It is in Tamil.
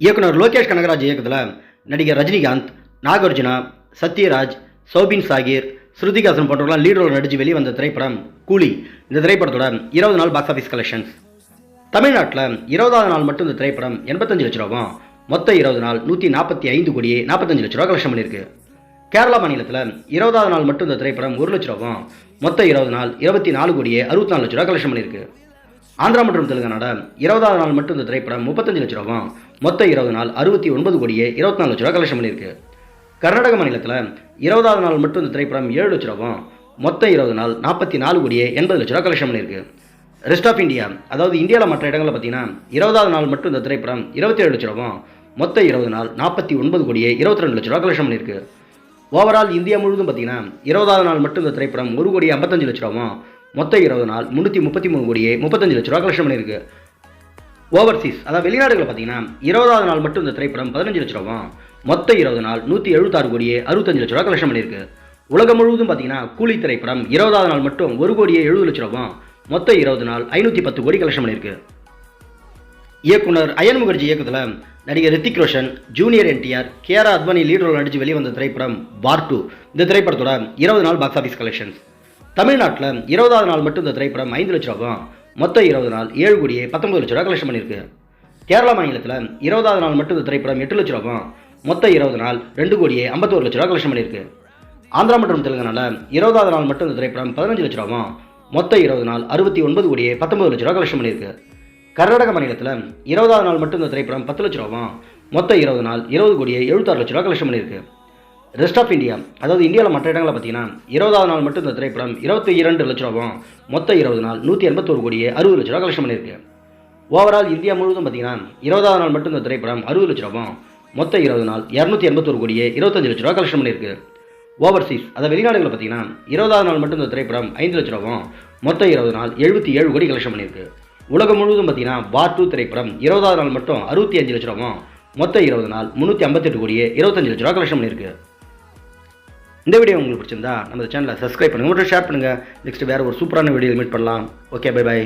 இயக்குனர் லோகேஷ் கனகராஜ் இயக்கத்தில் நடிகர் ரஜினிகாந்த் நாகார்ஜுனா சத்யராஜ் சௌபின் சாகிர் ஸ்ருதிகாசன் போன்றவர்களாம் லீட் ரோல் நடித்து வெளிவந்த திரைப்படம் கூலி. இந்த திரைப்படத்தோட இருபது நாள் பாக்ஸ் ஆஃபீஸ் கலெக்ஷன்ஸ் தமிழ்நாட்டில் இருபதாவது நாள் மட்டும் இந்த திரைப்படம் எண்பத்தஞ்சு லட்ச ரூபாவும். மொத்த இருபது நாள் நூற்றி நாற்பத்தி ஐந்து கோடியே நாற்பத்தஞ்சு லட்ச ரூபா கலெக்ஷன் பண்ணியிருக்கு கேரளா மாநிலத்தில் இருபதாவது நாள் மட்டும் இந்த திரைப்படம் ஒரு லட்ச ரூபாவும். மொத்த இருபது நாள் இருபத்தி நாலு கோடியே அறுபத்தி நாலு லட்ச ரூபா கலெக்ஷன் பண்ணியிருக்கு ஆந்திரா மற்றும் தெலுங்கானாட இருபதாவது நாள் மட்டும் இந்த திரைப்படம் முப்பத்தஞ்சு லட்ச ரூபாவும். மொத்தம் இருபது நாள் அறுபத்தி ஒன்பது கோடியே இருபத்தி நாலு லட்ச ரூபா கலெக்ஷன் பண்ணியிருக்கு. கர்நாடக மாநிலத்தில் இருபதாவது நாள் மட்டும் இந்த திரைப்படம் ஏழு லட்ச ரூபாவும் மொத்த இருபது நாள் நாற்பத்தி நாலு கோடியே எண்பது லட்ச ரூபா கலெக்ஷன் பண்ணியிருக்கு. ரெஸ்ட் ஆஃப் இந்தியா அதாவது இந்தியாவில் மற்ற இடங்களில் பார்த்தீங்கன்னா இருபதாவது நாள் மட்டும் இந்த திரைப்படம் இருபத்தி ஏழு லட்ச ரூபாவும் மொத்த இருபது நாள் நாற்பத்தி ஒன்பது கோடியே இருபத்தி ரெண்டு லட்ச ரூபா கலெக்ஷன் பண்ணியிருக்கு. ஓவரால் இந்தியா முழுவதும் பார்த்தீங்கன்னா இருபதாவது நாள் மட்டும் இந்த திரைப்படம் ஒரு கோடி ஐம்பத்தஞ்சு லட்ச ரூபாவும் மொத்தம் இருபது நாள் முந்நூற்றி முப்பத்தி மூணு கோடியே முப்பத்தஞ்சு லட்ச ரூபா கலெக்ஷன் பண்ணியிருக்கு. ஓவர்சீஸ் அதாவது வெளிநாடுகள் பார்த்தீங்கன்னா இருபதாவது நாள் மட்டும் இந்த திரைப்படம் பதினஞ்சு லட்ச ரூபாவும் மொத்த இருபது நாள் நூற்றி எழுபத்தாறு கோடியே அறுபத்தஞ்சு லட்ச ரூபா கலெக்ஷன் பண்ணியிருக்கு. உலகம் முழுவதும் பார்த்தீங்கன்னா கூலி திரைப்படம் இருபதாவது நாள் மட்டும் ஒரு கோடியே எழுபது லட்ச ரூபாவும் மொத்த இருபது நாள் ஐநூற்றி பத்து கோடி கலெக்ஷன் பண்ணியிருக்கு. இயக்குனர் அயன் முகர்ஜி இயக்கத்தில் நடிகர் Hrithik Roshan junior NTR Kiara Advani lead role நடித்து வெளிவந்த திரைப்படம் பார் டூ இந்த திரைப்படத்தோட இருபது நாள் பாக்ஸ் ஆஃபீஸ் கலெக்ஷன்ஸ் தமிழ்நாட்டில் இருபதாவது நாள் மட்டும் இந்த திரைப்படம் ஐந்து லட்ச ரூபாவும் மொத்தம் இருபது நாள் ஏழு கோடியே பத்தொன்பது லட்ச ரூபா கலெக்ஷன் பண்ணியிருக்கு. கேரளா மாநிலத்தில் இருபதாவது நாள் மட்டும் இந்த திரைப்படம் எட்டு லட்ச ரூபாவும் மொத்தம் இருபது நாள் ரெண்டு கோடியே ஐம்பத்தோரு லட்ச ரூபா கலெக்ஷன் பண்ணியிருக்கு. ஆந்திரா மற்றும் தெலுங்கானாவில் இருபதாவது நாள் மட்டும் இந்த திரைப்படம் பதினஞ்சு லட்ச ரூபாவும் மொத்தம் இருபது நாள் அறுபத்தி ஒன்பது கோடியே பத்தொன்பது லட்ச ரூபா கலெக்ஷன் பண்ணியிருக்கு. கர்நாடக மாநிலத்தில் இருபதாவது நாள் மட்டும் இந்த திரைப்படம் பத்து லட்ச ரூபாவும் மொத்தம் இருபது நாள் இருபது கோடியே எழுபத்தாறு லட்ச ரூபா கலெக்ஷன் பண்ணியிருக்கு. ரெஸ்ட் ஆஃப் இந்தியா அதாவது இந்தியாவில் மற்ற இடங்களில் பார்த்தீங்கன்னா இருபதாவது நாள் மட்டும் இந்த திரைப்படம் இருபத்தி இரண்டு லட்ச ரூபாவும் மொத்த இருபது நாள் நூற்றி எண்பத்தோரு கோடியே அறுபது லட்ச ரூபா கலெக்ஷன் பண்ணியிருக்கு. ஓவரால் இந்தியா முழுவதும் பார்த்தீங்கன்னா இருபதாவது நாள் மட்டும் இந்த திரைப்படம் அறுபது லட்ச ரூபாவும் மொத்த இருபது நாள் இரநூத்தி எண்பத்தோரு கோடியே இருபத்தஞ்சு லட்ச ரூபா கலெக்ஷன் பண்ணியிருக்கு. ஓவர்சீஸ் அதாவது வெளிநாடுகளில் பார்த்தீங்கன்னா இருபதாவது நாள் மட்டும் இந்த திரைப்படம் ஐந்து லட்ச ரூபாவும் மொத்த இருபது நாள் எழுபத்தி ஏழு கோடி கலெக்ஷன் பண்ணியிருக்கு. உலகம் முழுவதும் பார்த்தீங்கன்னா பார் டூ திரைப்படம் இருபதாவது நாள் மட்டும் அறுபத்தி அஞ்சு லட்ச ரூபாவும் மொத்த இருபது நாள் முந்நூற்றி ஐம்பத்தெட்டு கோடியே இருபத்தஞ்சு லட்ச ரூபா கலெக்ஷன் பண்ணியிருக்கு. இந்த வீடியோ உங்களுக்கு பிடிச்சிருந்தா நம்ம சேனலை சப்ஸ்கிரைப் பண்ணுங்கள் மற்றும் ஷேர் பண்ணுங்கள் நெக்ஸ்ட் வேறு ஒரு சூப்பரான வீடியோ மீட் பண்ணலாம். Okay bye bye